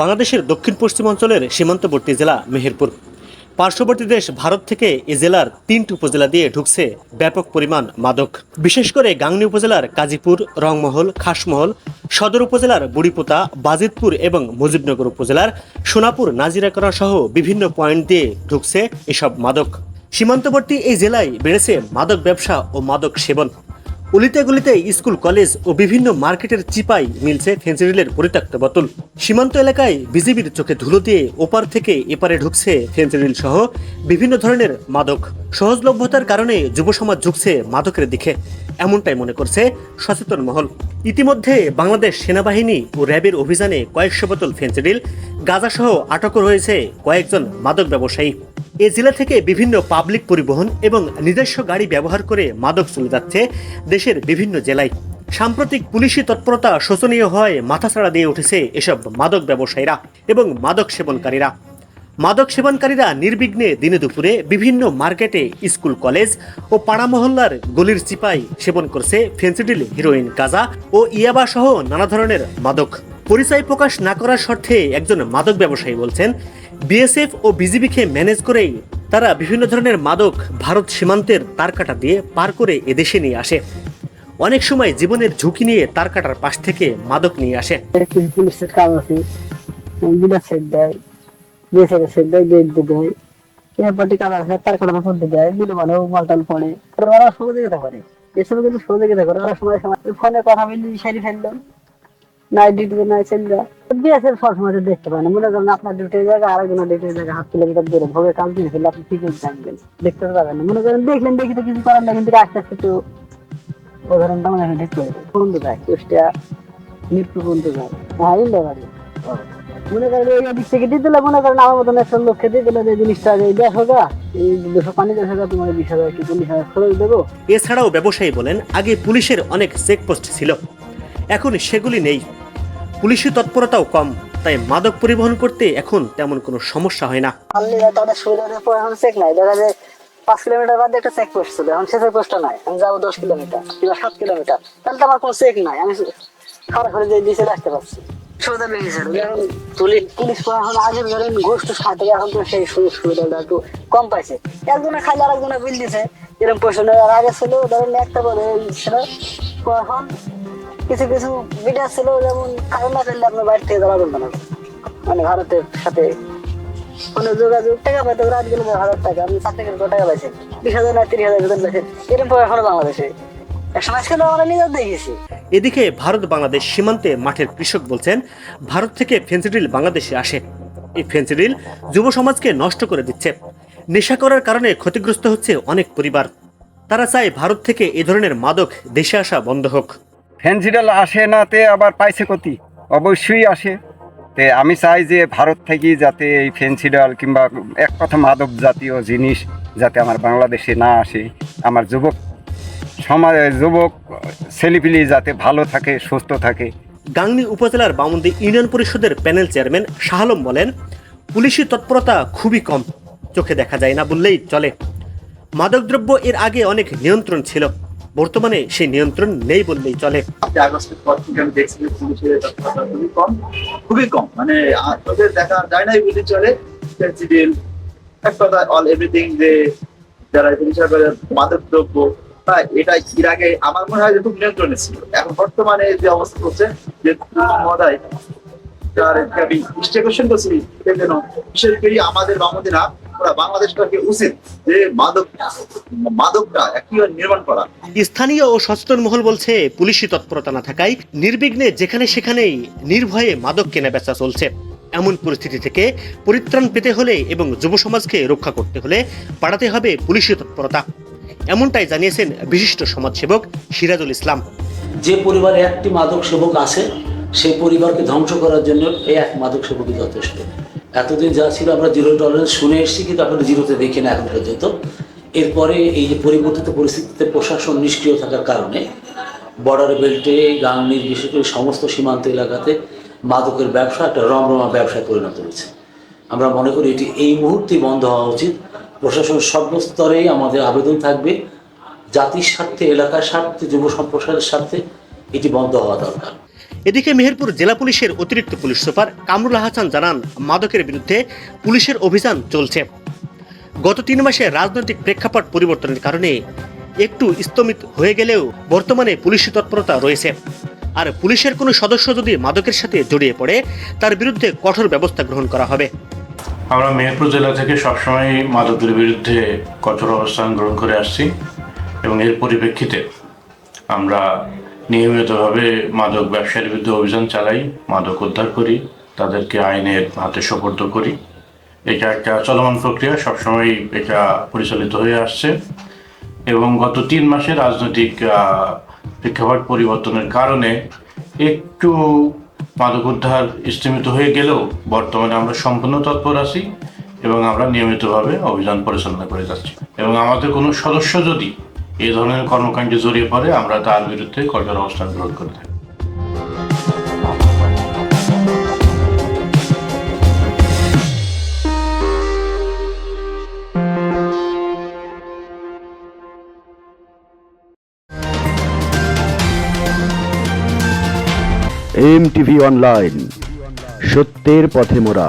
বাংলাদেশের দক্ষিণ পশ্চিম অঞ্চলের সীমান্তবর্তী জেলা মেহেরপুর। পার্শ্ববর্তী দেশ ভারত থেকে এ জেলার তিনটি উপজেলা দিয়ে ঢুকছে ব্যাপক পরিমাণ মাদক। বিশেষ করে গাংনী উপজেলার কাজীপুর, রংমহল, খাসমহল, সদর উপজেলার বুড়িপোতা, বাজিতপুর এবং মুজিবনগর উপজেলার সোনাপুর, নাজিরাকরা সহ বিভিন্ন পয়েন্ট দিয়ে ঢুকছে এসব মাদক। সীমান্তবর্তী এই জেলায় বেড়েছে মাদক ব্যবসা ও মাদক সেবন। অলিতে গলিতে স্কুল, কলেজ ও বিভিন্ন মার্কেটের চিপাই মিলছে ফেন্সিডিলের পরিত্যক্ত বোতল। সীমান্ত এলাকায় বিজিবির চোখে ধুলো দিয়ে ওপার থেকে এপারে ঢুকছে ফেন্সিডিল সহ বিভিন্ন ধরনের মাদক। সহজলভ্যতার কারণে যুব সমাজ ঝুঁকছে মাদকের দিকে, এমনটাই মনে করছে সচেতন মহল। ইতিমধ্যে বাংলাদেশ সেনাবাহিনী ও র্যাবের অভিযানে কয়েকশো বোতল ফেন্সিডিল গাঁজাসহ আটকও রয়েছে কয়েকজন মাদক ব্যবসায়ী। এ জেলা থেকে বিভিন্ন পাবলিক পরিবহন এবং নিজস্ব গাড়ি ব্যবহার করে মাদক চলে যাচ্ছে দেশের বিভিন্ন জেলায়। সাম্প্রতিক পুলিশি তৎপরতা শোচনীয় হয় মাথাছাড়া দিয়ে উঠেছে এসব মাদক ব্যবসায়ীরা এবং মাদক সেবনকারীরা। মাদক সেবনকারীরা নির্বিঘ্নে দিনে দুপুরে বিভিন্ন মার্কেটে, স্কুল, কলেজ ও পাড়া মহল্লার গলির চিপাই সেবন করছে ফেন্সিডিল, হিরোইন, গাঁজা ও ইয়াবা সহ নানা ধরনের মাদক। পরিচয় প্রকাশ না করার শর্তে একজন মাদক ব্যবসায়ী বলছেন বিএসএফ ও বিজিবিকে ম্যানেজ করেই তারা বিভিন্ন ধরনের মাদক ভারত সীমান্তের তারকাটা দিয়ে পার করে এদেশে নিয়ে আসে। অনেক সময় জীবনের ঝুঁকি নিয়ে তারকাটার পাশ থেকে মাদক নিয়ে আসে। সেট দেয় সেট দেয় গেট দেয় আছে তার কারণে দেয় মানে পড়ে। ওরা এসব কিন্তু সহজে যেতে ওরা সময় ফোনে কথা বলি সারি ফেললাম নাই ডিউটি নাই চললা বিএসএফ সবসময় দেখতে পায় না। মনে করেন আপনার ডিউটির জায়গা আরেকজনের ডিউটির জায়গা হাফ কিলোমিটার দূরে ভোগে কাজ দিয়ে ফেললে আপনি ঠিক জানবেন দেখতে তো পাবেন না। মনে করেন দেখলেন দেখি তো কিছু করার না কিন্তু আস্তে আস্তে তো উদাহরণটা মনে হয় ঠিক করে পর্যন্ত যায় কুষ্টিয়া মৃত্যু পর্যন্ত যায় হ্যাঁ ইন্ডিয়া বাড়ি। মনে করেন এই দিক থেকে দিয়ে দিলে মনে করেন আমার মতন একটা লোককে দিয়ে দিলে যে জিনিসটা এই দেড় হাজার এই দুশো পানি দেড় হাজার তোমার বিশ হাজার কি চল্লিশ হাজার খরচ দেবো। এছাড়াও ব্যবসায়ী বলেন আগে পুলিশের অনেক চেকপোস্ট ছিল। এখন সেগুলি নেই। পুলিশি তৎপরতাও কম, তাই মাদক পরিবহন করতে এখন তেমন কোনো সমস্যা হয় না। দেখা যায় পাঁচ কিলোমিটার বাদে একটা ছিল। এখন নাই। আমি যাব দশ কিলোমিটার সাত কিলোমিটার। তাহলে তো আমার কোনো চেক নাই। আমি যে পারছি সুবিধা পুলিশ আগে ধরেন সাথে এখন তো সেই সুযোগ সুবিধাটা একটু কম পাইছে। একজনে খাইলে আর বিল দিছে। এরকম পয়সা আর আগে ছিল। ধরেন একটা করে ছিল কিছু কিছু ভিডিও ছিল, যেমন কারণ না ফেললে আপনার বাড়ি থেকে যাবে না মানে ভারতের সাথে কোনো যোগাযোগ, টাকা পাইতে, রাত গেলে হাজার টাকা আপনি চার থেকে টাকা পাইছেন বিশ হাজার না, তিরিশ হাজার বেতন পাইছেন এরকম এখনও বাংলাদেশে। এদিকে ভারত বাংলাদেশ সীমান্তে মাঠের কৃষক বলছেন, ভারত থেকে ফেন্সিডিল বাংলাদেশে আসে। এই ফেন্সিডিল যুব সমাজকে নষ্ট করে দিচ্ছে। নেশা করার কারণে ক্ষতিগ্রস্ত হচ্ছে অনেক পরিবার। তারা চায় ভারত থেকে এ ধরনের মাদক দেশে আসা বন্ধ হোক। ফেন্সিডাল আসে না তে আবার পাইছে ক্ষতি অবশ্যই আসে। তে আমি চাই যে ভারত থেকে যাতে এই ফেন্সিডাল কিংবা এক কথা মাদক জাতীয় জিনিস যাতে আমার বাংলাদেশে না আসে। আমার যুবক সমাজ, যুবক ছেলেপিলি যাতে ভালো থাকে, সুস্থ থাকে। গাংনী উপজেলার বামন্দি ইউনিয়ন পরিষদের প্যানেল চেয়ারম্যান শাহ আলম বলেন পুলিশি তৎপরতা খুবই কম, চোখে দেখা যায় না বললেই চলে। মাদকদ্রব্য এর আগে অনেক নিয়ন্ত্রণ ছিল। বর্তমানে সেই নিয়ন্ত্রণ নেই বললেই চলে। আগস্টের পর খুবই কম খুবই কম। মানে আ- দেখা যায় নাই বলে চলে এক কথা অল এভরিথিং যে যারা পুলিশের মাদক দ্রব্য এটা এর আগে আমার মনে হয় যে খুব নিয়ন্ত্রণে ছিল। এখন বর্তমানে যে অবস্থা হচ্ছে যে মহোদয় আমি কোশ্চেন করছি জন্য বিশেষ করে উচিত যে মাদক মাদকটা নির্মাণ করা। স্থানীয় ও সচেতন মহল বলছে পুলিশি তৎপরতা না থাকায় নির্বিঘ্নে যেখানে সেখানেই নির্ভয়ে মাদক কেনা বেচা চলছে। এমন পরিস্থিতি থেকে পরিত্রাণ পেতে হলে এবং যুব সমাজকে রক্ষা করতে হলে বাড়াতে হবে পুলিশি তৎপরতা। এমনটাই জানিয়েছেন বিশিষ্ট সমাজসেবক সিরাজুল ইসলাম। যে পরিবারে একটি মাদক সেবক আছে সেই পরিবারকে ধ্বংস করার জন্য এই এক মাদক সেবকই যথেষ্ট। এতদিন যা ছিল, আমরা জিরো টলারেন্স শুনে এসেছি, কিন্তু আমরা জিরোতে দেখি না এখন পর্যন্ত। এরপরে এই যে পরিবর্তিত পরিস্থিতিতে প্রশাসন নিষ্ক্রিয় থাকার কারণে বর্ডার বেল্টে গাংনির, বিশেষ করে সমস্ত সীমান্ত এলাকাতে মাদকের ব্যবসা, একটা রমরমা ব্যবসায় পরিণত হয়েছে। আমরা মনে করি এটি এই মুহূর্তে বন্ধ হওয়া উচিত। প্রশাসন সর্বস্তরেই আমাদের আবেদন থাকবে, জাতির স্বার্থে, এলাকার স্বার্থে, যুব সম্প্রসারের স্বার্থে এটি বন্ধ হওয়া দরকার। এদিকে মেহেরপুর জেলা পুলিশের অতিরিক্ত পুলিশ সুপার কামরুল হাসান জানান, মাদকের বিরুদ্ধে পুলিশের অভিযান চলছে। গত তিন মাসে রাজনৈতিক প্রেক্ষাপট পরিবর্তনের কারণে একটু স্তমিত হয়ে গেলেও বর্তমানে পুলিশি তৎপরতা রয়েছে। আর পুলিশের কোনো সদস্য যদি মাদকের সাথে জড়িয়ে পড়ে, তার বিরুদ্ধে কঠোর ব্যবস্থা গ্রহণ করা হবে। আমরা মেহেরপুর জেলা থেকে সবসময় মাদকের বিরুদ্ধে কঠোর অবস্থান গ্রহণ করে আসছি এবং এর পরিপ্রেক্ষিতে আমরা নিয়মিতভাবে মাদক ব্যবসার বিরুদ্ধে অভিযান চালাই, মাদক উদ্ধার করি, তাদেরকে আইনের হাতে সোপর্দ করি। এটা একটা চলমান প্রক্রিয়া সবসময় এটা পরিচালিত হয়ে আসছে। এবং গত তিন মাসে রাজনৈতিক প্রেক্ষাপট পরিবর্তনের কারণে একটু মাদক উদ্ধার স্থিমিত হয়ে গেলেও বর্তমানে আমরা সম্পূর্ণ তৎপর আছি এবং আমরা নিয়মিতভাবে অভিযান পরিচালনা করে যাচ্ছি। এবং আমাদের কোনো সদস্য যদি এই ধরনের কর্মকাণ্ডে জড়িয়ে পড়ে আমরা তার বিরুদ্ধে কঠোর অবস্থান গ্রহণ করে থাকি এম টিভি অনলাইন, সত্যের পথে মোরা।